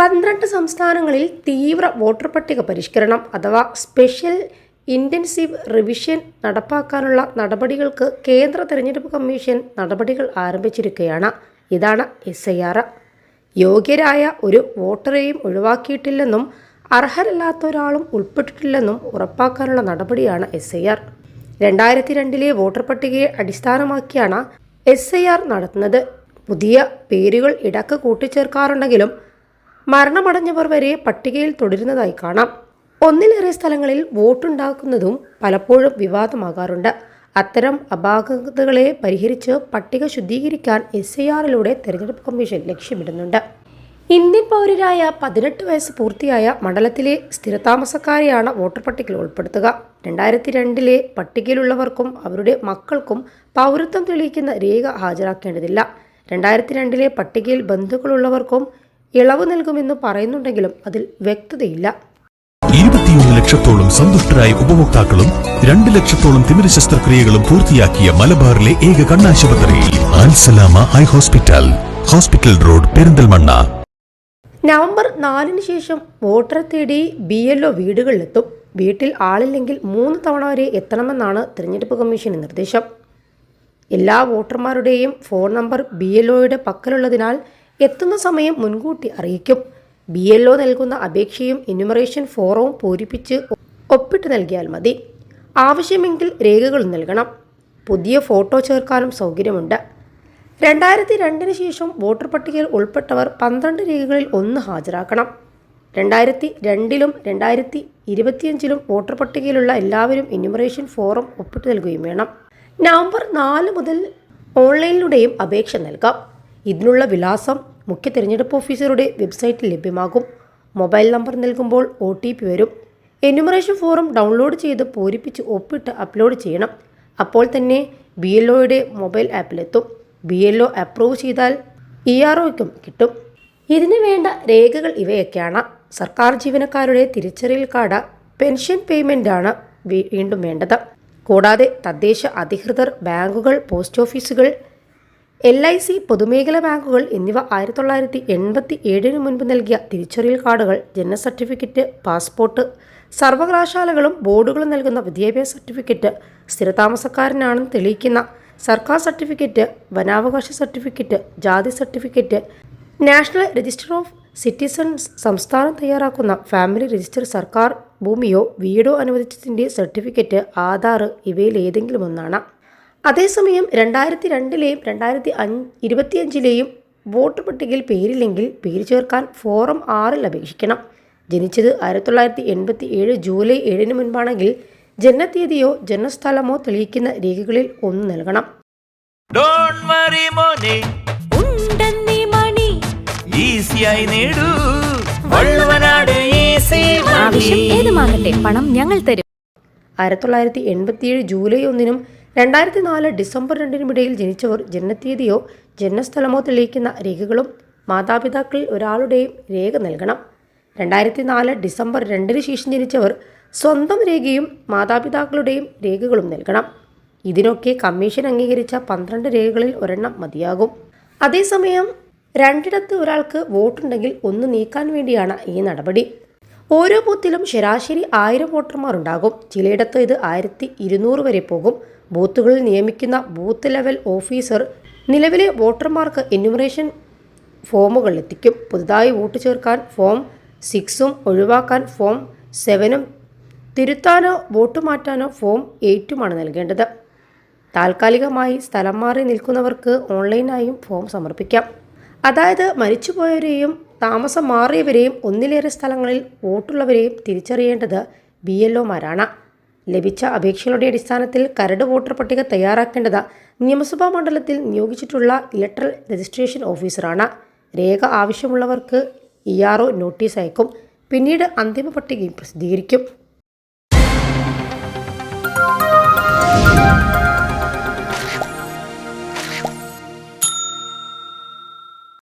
പന്ത്രണ്ട് സംസ്ഥാനങ്ങളിൽ തീവ്ര വോട്ടർ പട്ടിക പരിഷ്കരണം അഥവാ സ്പെഷ്യൽ ഇന്റൻസീവ് റിവിഷൻ നടപ്പാക്കാനുള്ള നടപടികൾക്ക് കേന്ദ്ര തെരഞ്ഞെടുപ്പ് കമ്മീഷൻ നടപടികൾ ആരംഭിച്ചിരിക്കുകയാണ്. ഇതാണ് എസ് ഐ ആർ യോഗ്യരായ ഒരു വോട്ടറെയും ഒഴിവാക്കിയിട്ടില്ലെന്നും അർഹരല്ലാത്ത ഒരാളും ഉൾപ്പെട്ടിട്ടില്ലെന്നും ഉറപ്പാക്കാനുള്ള നടപടിയാണ് എസ് ഐ ആർ രണ്ടായിരത്തി രണ്ടിലെ വോട്ടർ പട്ടികയെ അടിസ്ഥാനമാക്കിയാണ് എസ് ഐ ആർ നടത്തുന്നത്. പുതിയ പേരുകൾ ഇടയ്ക്ക് കൂട്ടിച്ചേർക്കാറുണ്ടെങ്കിലും മരണമടഞ്ഞവർ വരെ പട്ടികയിൽ തുടരുന്നതായി കാണാം. ഒന്നിലേറെ സ്ഥലങ്ങളിൽ വോട്ടുണ്ടാക്കുന്നതും പലപ്പോഴും വിവാദമാകാറുണ്ട്. അത്തരം അപാകതകളെ പരിഹരിച്ച് പട്ടിക ശുദ്ധീകരിക്കാൻ എസ് ഐ ആറിലൂടെ തെരഞ്ഞെടുപ്പ് കമ്മീഷൻ ലക്ഷ്യമിടുന്നുണ്ട്. ഇന്ത്യൻ പൗരരായ പതിനെട്ട് വയസ്സ് പൂർത്തിയായ മണ്ഡലത്തിലെ സ്ഥിരതാമസക്കാരെയാണ് വോട്ടർ പട്ടികയിൽ ഉൾപ്പെടുത്തുക. രണ്ടായിരത്തി രണ്ടിലെ പട്ടികയിലുള്ളവർക്കും അവരുടെ മക്കൾക്കും പൗരത്വം തെളിയിക്കുന്ന രേഖ ഹാജരാക്കേണ്ടതില്ല. രണ്ടായിരത്തി രണ്ടിലെ പട്ടികയിൽ ബന്ധുക്കളുള്ളവർക്കും ഇളവ് നൽകുമെന്ന് പറയുന്നുണ്ടെങ്കിലും അതിൽ വ്യക്തതയില്ല. ഇരുപത്തിയൊന്ന് ലക്ഷത്തോളം സന്തുഷ്ടരായ ഉപഭോക്താക്കളും രണ്ട് ലക്ഷത്തോളം തിമിര ശസ്ത്രക്രിയകളും പൂർത്തിയാക്കിയ മലബാറിലെ ഏക കണ്ണാശുപത്രി ആൻസലാമ eye hospital hospital road Perinthalmanna. November നാലിന് ശേഷം വോട്ടറെ തേടി ബി എൽ ഒ വീടുകളിലെത്തും. വീട്ടിൽ ആളില്ലെങ്കിൽ മൂന്ന് തവണ വരെ എത്തണമെന്നാണ് തിരഞ്ഞെടുപ്പ് കമ്മീഷന്റെ നിർദ്ദേശം. എല്ലാ വോട്ടർമാരുടെയും ഫോൺ നമ്പർ ബി എൽ ഒയുടെ പക്കലുള്ളതിനാൽ എത്തുന്ന സമയം മുൻകൂട്ടി അറിയിക്കും. ബി എൽ ഒ നൽകുന്ന അപേക്ഷയും എന്യൂമറേഷൻ ഫോറവും പൂരിപ്പിച്ച് ഒപ്പിട്ട് നൽകിയാൽ മതി. ആവശ്യമെങ്കിൽ രേഖകൾ നൽകണം. പുതിയ ഫോട്ടോ ചേർക്കാനും സൗകര്യമുണ്ട്. രണ്ടായിരത്തി രണ്ടിന് ശേഷം വോട്ടർ പട്ടികയിൽ ഉൾപ്പെട്ടവർ പന്ത്രണ്ട് രേഖകളിൽ ഒന്ന് ഹാജരാക്കണം. രണ്ടായിരത്തി രണ്ടിലും രണ്ടായിരത്തി ഇരുപത്തിയഞ്ചിലും വോട്ടർ പട്ടികയിലുള്ള എല്ലാവരും എന്യൂമറേഷൻ ഫോറം ഒപ്പിട്ട് നൽകുകയും വേണം. നവംബർ നാല് മുതൽ ഓൺലൈനിലൂടെയും അപേക്ഷ നൽകാം. ഇതിനുള്ള വിലാസം മുഖ്യ തിരഞ്ഞെടുപ്പ് ഓഫീസറുടെ വെബ്സൈറ്റിൽ ലഭ്യമാകും. മൊബൈൽ നമ്പർ നൽകുമ്പോൾ ഒ വരും. എന്യൂമറേഷൻ ഫോറം ഡൗൺലോഡ് ചെയ്ത് പൂരിപ്പിച്ച് ഒപ്പിട്ട് അപ്ലോഡ് ചെയ്യണം. അപ്പോൾ തന്നെ ബി എൽ ഒയുടെ മൊബൈൽ ആപ്പിലെത്തും. ബി എൽ ഒ അപ്രൂവ് ചെയ്താൽ ഇ ആർ ഒയ്ക്കും കിട്ടും. ഇതിന് വേണ്ട രേഖകൾ ഇവയൊക്കെയാണ്. സർക്കാർ ജീവനക്കാരുടെ തിരിച്ചറിയൽ കാർഡ് പെൻഷൻ പേയ്മെന്റാണ് വീണ്ടും വേണ്ടത്. കൂടാതെ തദ്ദേശ അധികൃതർ ബാങ്കുകൾ പോസ്റ്റ് ഓഫീസുകൾ എൽ ഐ സി പൊതുമേഖലാ ബാങ്കുകൾ എന്നിവ ആയിരത്തി തൊള്ളായിരത്തി എൺപത്തി ഏഴിന് മുൻപ് നൽകിയ തിരിച്ചറിയൽ കാർഡുകൾ ജനന സർട്ടിഫിക്കറ്റ് പാസ്പോർട്ട് സർവകലാശാലകളും ബോർഡുകളും നൽകുന്ന വിദ്യാഭ്യാസ സർട്ടിഫിക്കറ്റ് സ്ഥിരതാമസക്കാരനാണെന്ന് തെളിയിക്കുന്ന സർക്കാർ സർട്ടിഫിക്കറ്റ് വനാവകാശ സർട്ടിഫിക്കറ്റ് ജാതി certificate national register of citizens സംസ്ഥാനം തയ്യാറാക്കുന്ന ഫാമിലി രജിസ്റ്റർ സർക്കാർ ഭൂമിയോ വീടോ അനുവദിച്ചതിന്റെ സർട്ടിഫിക്കറ്റ് ആധാർ ഇവയിൽ ഏതെങ്കിലും ഒന്നാണ്. അതേസമയം രണ്ടായിരത്തി രണ്ടിലെയും രണ്ടായിരത്തി അഞ്ച് ഇരുപത്തിയഞ്ചിലെയും വോട്ട് പട്ടികയിൽ പേരില്ലെങ്കിൽ പേര് ചേർക്കാൻ ഫോറം ആറിൽ അപേക്ഷിക്കണം. ജനിച്ചത് ആയിരത്തി തൊള്ളായിരത്തി എൺപത്തി ഏഴ് ജൂലൈ ഏഴിന് മുൻപാണെങ്കിൽ ജനനത്തീയതിയോ ജനനസ്ഥലമോ തെളിയിക്കുന്ന രേഖകളിൽ ഒന്ന് നൽകണം. ഡോണ്ട് വറി മോനെ. ഉണ്ടെന്നീ മണി. ഈസിയായി നേടൂ. വള്ളുവനാട് ഈസി ആവശ്യം ഏതുമാകട്ടെ പണം ഞങ്ങൾ തരും. ആയിരത്തി തൊള്ളായിരത്തി എൺപത്തിയേഴ് ജൂലൈ ഒന്നിനും രണ്ടായിരത്തി നാല് ഡിസംബർ രണ്ടിനുമിടയിൽ ജനിച്ചവർ ജനനത്തീയതിയോ ജനനസ്ഥലമോ തെളിയിക്കുന്ന രേഖകളും മാതാപിതാക്കളിൽ ഒരാളുടെയും രേഖ നൽകണം. രണ്ടായിരത്തി നാല് ഡിസംബർ രണ്ടിന് ശേഷം ജനിച്ചവർ സ്വന്തം രേഖയും മാതാപിതാക്കളുടെയും രേഖകളും നൽകണം. ഇതിനൊക്കെ കമ്മീഷൻ അംഗീകരിച്ച പന്ത്രണ്ട് രേഖകളിൽ ഒരെണ്ണം മതിയാകും. അതേസമയം രണ്ടിടത്ത് ഒരാൾക്ക് വോട്ടുണ്ടെങ്കിൽ ഒന്ന് നീക്കാൻ വേണ്ടിയാണ് ഈ നടപടി. ഓരോ ബൂത്തിലും ശരാശരി ആയിരം വോട്ടർമാർ ഉണ്ടാകും. ചിലയിടത്ത് ഇത് ആയിരത്തി ഇരുന്നൂറ് വരെ പോകും. ബൂത്തുകളിൽ നിയമിക്കുന്ന ബൂത്ത് ലെവൽ ഓഫീസർ നിലവിലെ വോട്ടർമാർക്ക് എന്യൂമറേഷൻ ഫോമുകൾ എത്തിക്കും. പുതുതായി വോട്ട് ചേർക്കാൻ ഫോം സിക്സും ഒഴിവാക്കാൻ ഫോം സെവനും തിരുത്താനോ വോട്ട് മാറ്റാനോ ഫോം എയ്റ്റുമാണ് നൽകേണ്ടത്. താൽക്കാലികമായി സ്ഥലം മാറി നിൽക്കുന്നവർക്ക് ഓൺലൈനായും ഫോം സമർപ്പിക്കാം. അതായത് മരിച്ചുപോയവരെയും താമസം മാറിയവരെയും ഒന്നിലേറെ സ്ഥലങ്ങളിൽ വോട്ടുള്ളവരെയും തിരിച്ചറിയേണ്ടത് ബി എൽ ഒമാരാണ് ലഭിച്ച അപേക്ഷകളുടെ അടിസ്ഥാനത്തിൽ കരട് വോട്ടർ പട്ടിക തയ്യാറാക്കേണ്ടത് നിയമസഭാ മണ്ഡലത്തിൽ നിയോഗിച്ചിട്ടുള്ള ഇലക്ട്രൽ രജിസ്ട്രേഷൻ ഓഫീസറാണ്. രേഖ ആവശ്യമുള്ളവർക്ക് ഇ ആർ ഒ നോട്ടീസ് അയക്കും. പിന്നീട് അന്തിമ പട്ടികയും പ്രസിദ്ധീകരിക്കും.